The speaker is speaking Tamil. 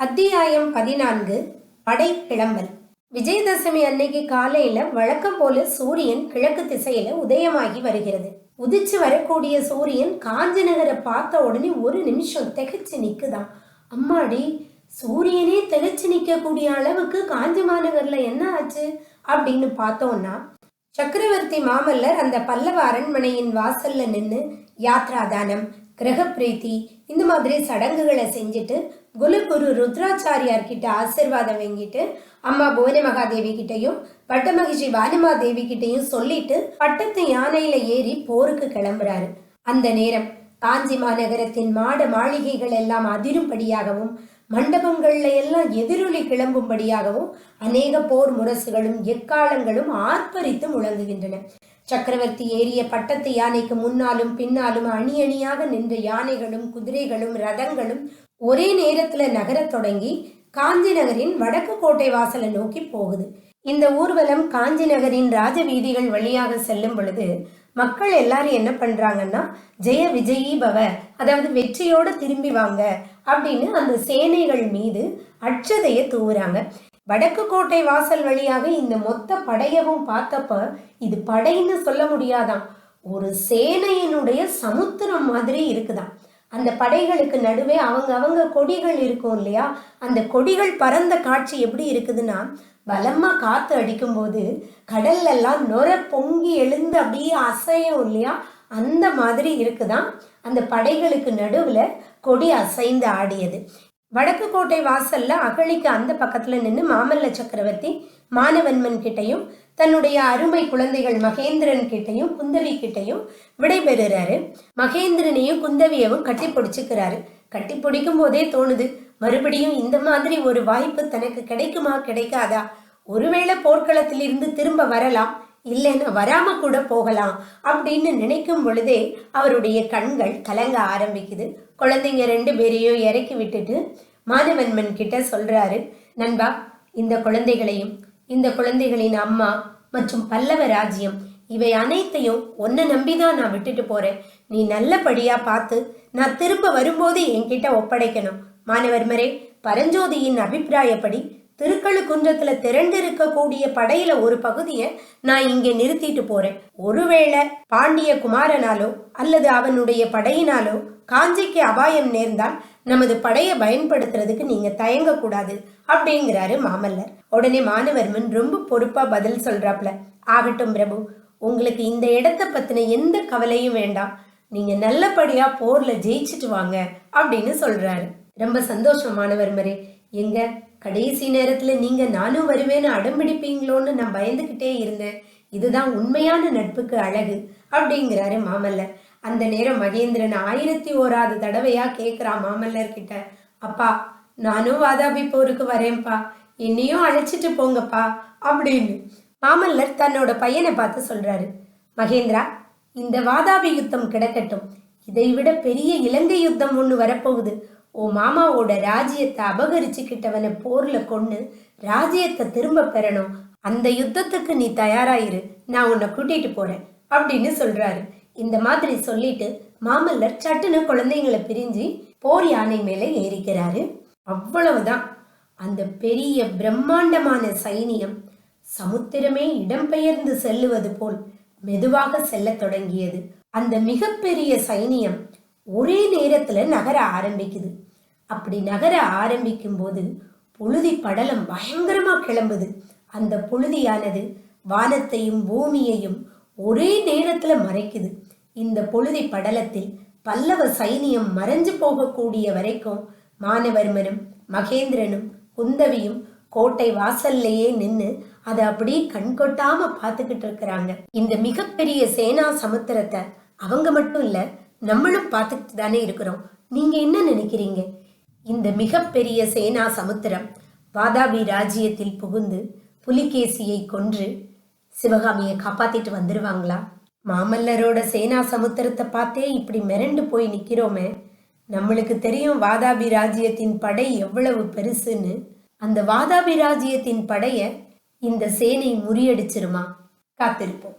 அத்தியாயம் பதினான்கு படை கிளம்பல் விஜயதசமி அன்னைக்கு காலையில வழக்கம் போல சூரியன் கிழக்கு திசையில உதயமாகி வருகிறது. உதிச்சு வரக்கூடிய சூரியன் காஞ்சி நகரை பார்த்த உடனே ஒரு நிமிஷம் திகைச்சு நிக்குதாம். அம்மாடி சூரியனே திகைச்சு நிக்கக்கூடிய அளவுக்கு காஞ்சி மாநகர்ல என்ன ஆச்சு? அப்படின்னு பார்த்தோம்னா சக்கரவர்த்தி மாமல்லர் அந்த பல்லவ அரண்மனையின் வாசல்ல நின்று யாத்ராதானம் கிரகப்பிரீத்தி இந்த மாதிரி சடங்குகளை செஞ்சுட்டு குலகுரு ருத்ராச்சாரியார் கிட்ட ஆசிர்வாதம் வாங்கிட்டு அம்மா புவன மகாதேவி கிட்டையும் பட்டமகிஷி வானிமா தேவி கிட்டையும் சொல்லிட்டு பட்டத்து யானையில ஏறி போருக்கு கிளம்புறாரு. அந்த நேரம் காஞ்சி மாநகரத்தின் மாட மாளிகைகள் எல்லாம் அதிரும்படியாகவும் மண்டபங்கள்ல எல்லாம் எதிரொலி கிளம்பும்படியாகவும் அநேக போர் முரசுகளும் எக்காலங்களும் ஆர்ப்பரித்து முழங்குகின்றன. சக்கரவர்த்தி ஏறிய பட்டத்து யானைக்கு முன்னாலும் பின்னாலும் அணி அணியாக நின்ற யானைகளும் குதிரைகளும் ரதங்களும் ஒரே நேரத்துல நகரத் தொடங்கி காஞ்சி நகரின் வடக்கு கோட்டை வாசலை நோக்கி போகுது. இந்த ஊர்வலம் காஞ்சி நகரின் ராஜ வீதிகள் வழியாக செல்லும் பொழுது மக்கள் எல்லாரும் என்ன பண்றாங்கன்னா ஜெய விஜயி பவ அதாவது வெற்றியோட திரும்பி வாங்க அப்படின்னு அந்த சேனைகள் மீது அட்சதையை தூவுறாங்க. வடக்கு கோட்டை வாசல் வழியாக இந்த மொத்த படையவும் பார்த்தப்ப இது படைன்னு சொல்ல முடியாதாம். ஒரு சேனையினுடைய சமுத்திரம் மாதிரி இருக்குதாம். அந்த படைகளுக்கு நடுவே அவங்க அவங்க கொடிகள் இருக்கும் இல்லையா? அந்த கொடிகள் பறந்த காட்சி எப்படி இருக்குதுன்னா பலமா காத்து அடிக்கும்போது கடல்ல எல்லாம் நொர பொங்கி எழுந்து அப்படியே அசையும் இல்லையா? அந்த மாதிரி இருக்குதான் அந்த படைகளுக்கு நடுவுல கொடி அசைந்து ஆடியது. வடக்கு கோட்டை வாசல்ல அகழிக்கு அந்த பக்கத்துல நின்று மாமல்ல சக்கரவர்த்தி மானவன்மன் கிட்டையும் தன்னுடைய அருமை குழந்தைகள் மகேந்திரன் கிட்டையும் குந்தவி கிட்டையும் விடைபெறுறாரு மகேந்திரனையும் குந்தவியவும் கட்டி பிடிச்சுக்கிறாரு. கட்டி பிடிக்கும் போதே தோணுது மறுபடியும் இந்த மாதிரி ஒரு வாய்ப்பு தனக்கு கிடைக்குமா கிடைக்காதா? ஒருவேளை போர்க்களத்திலிருந்து திரும்ப வரலாம் இல்லைன்னா வராம கூட போகலாம் அப்படின்னு நினைக்கும் பொழுதே அவருடைய கண்கள் கலங்க ஆரம்பிக்குது. குழந்தைங்க ரெண்டு பேரையும் இறக்கி விட்டுட்டு மாதவன்மன் கிட்ட சொல்றாரு நண்பா இந்த குழந்தைகளையும் இந்த குழந்தைகளின் அம்மா மற்றும் பல்லவ ராஜ்யம் இவை அனைத்தையும் ஒன்ன நம்பிதான் நான் விட்டுட்டு போறேன். நீ நல்லபடியா பார்த்து நான் திரும்ப வரும்போது என்கிட்ட ஒப்படைக்கணும். மானவர்மரே பரஞ்சோதியின் அபிப்பிராயப்படி திருக்கழுக்குன்றத்துல திரண்டு இருக்கக்கூடிய படையில ஒரு பகுதியை நான் இங்கே நிறுத்திட்டு போறேன். ஒருவேளை பாண்டிய குமாரனாலோ அல்லது அவனுடைய படையினாலோ காஞ்சிக்கு அபாயம் நேர்ந்தால் நமது படையை பயன்படுத்துறதுக்கு நீங்க தயங்கக்கூடாது அப்படிங்கிறாரு மாமல்லர். உடனே மாணவர்மன் ரொம்ப பொறுப்பா பதில் சொல்றாப்ல. ஆகட்டும் பிரபு உங்களுக்கு இந்த இடத்த பத்தின எந்த கவலையும் வேண்டாம். நீங்க நல்லபடியா போர்ல ஜெயிச்சுட்டு வாங்க அப்படின்னு சொல்றாரு. ரொம்ப சந்தோஷம் மாணவர்மரே. எங்க கடைசி நேரத்துல நீங்க நானும் வருவேன்னு அடம்பிடிப்பீங்களோன்னு நான் பயந்துகிட்டே இருந்தேன். இதுதான் உண்மையான நட்புக்கு அழகு அப்படிங்கிறாரு மாமல்லர். அந்த நேரம் மகேந்திரன் ஆயிரத்தி ஓராது தடவையா கேட்குறா மாமல்லர் கிட்ட அப்பா நானும் வாதாபி போருக்கு வரேன்ப்பா. என்னையும் அழைச்சிட்டு போங்கப்பா அப்படின்னு மாமல்லர் தன்னோட பையனை பார்த்து சொல்றாரு. மகேந்திரா இந்த வாதாபி யுத்தம் கிடக்கட்டும். இதை விட பெரிய இலங்கை யுத்தம் ஒன்று வரப்போகுது. ஓ மாமாவோட ராஜ்யத்தை அபகரிச்சுக்கிட்டவனை போர்ல கொண்டு ராஜ்யத்தை திரும்ப பெறணும். அந்த யுத்தத்துக்கு நீ தயாராயிரு. நான் உன்னை கூட்டிட்டு போறேன் அப்படின்னு சொல்றாரு. இந்த மாதிரி சொல்லிட்டு மாமல்லர் சட்டுன்னு குழந்தைங்களை பிரிஞ்சு போர் யானை மேலே ஏறிக்கிறாரு. அவ்வளவுதான். அந்த பெரிய பிரம்மாண்டமான சைனியம் சமுத்திரமே இடம்பெயர்ந்து செல்லுவது போல் மெதுவாக செல்லத் தொடங்கியது. அந்த மிகப்பெரிய சைனியம் ஒரே நேரத்துல நகர ஆரம்பிக்குது. அப்படி நகர ஆரம்பிக்கும் போது புழுதி படலம் பயங்கரமா கிளம்புது. அந்த புழுதியானது வானத்தையும் பூமியையும் ஒரே நேரத்துல மறைக்குது. இந்த பொழுதி படலத்தில் பல்லவ சைனியம் மறைஞ்சு போகக்கூடிய வரைக்கும் மானவர்மனும் மகேந்திரனும் குந்தவியும் கோட்டை வாசல்லையே நின்னு அதை அப்படியே கண்கொட்டாம பார்த்துக்கிட்டு இருக்கிறாங்க. இந்த மிகப்பெரிய சேனா சமுத்திரத்தை அவங்க மட்டும் இல்ல நம்மளும் பார்த்துக்கிட்டு தானே இருக்கிறோம். நீங்க என்ன நினைக்கிறீங்க? இந்த மிகப்பெரிய சேனா சமுத்திரம் வாதாபி ராஜ்யத்தில் புகுந்து புலிகேசியை கொன்று சிவகாமியை காப்பாத்திட்டு வந்துடுவாங்களா மாமல்லரோட சேனா சமுத்திரத்தை பார்த்தே இப்படி மிரண்டு போய் நிக்கிறோமே. நம்மளுக்கு தெரியும் வாதாபி ராஜ்யத்தின் படை எவ்வளவு பெருசுன்னு. அந்த வாதாபி ராஜ்யத்தின் படைய இந்த சேனை முறியடிச்சிருமா? காத்திருப்போம்.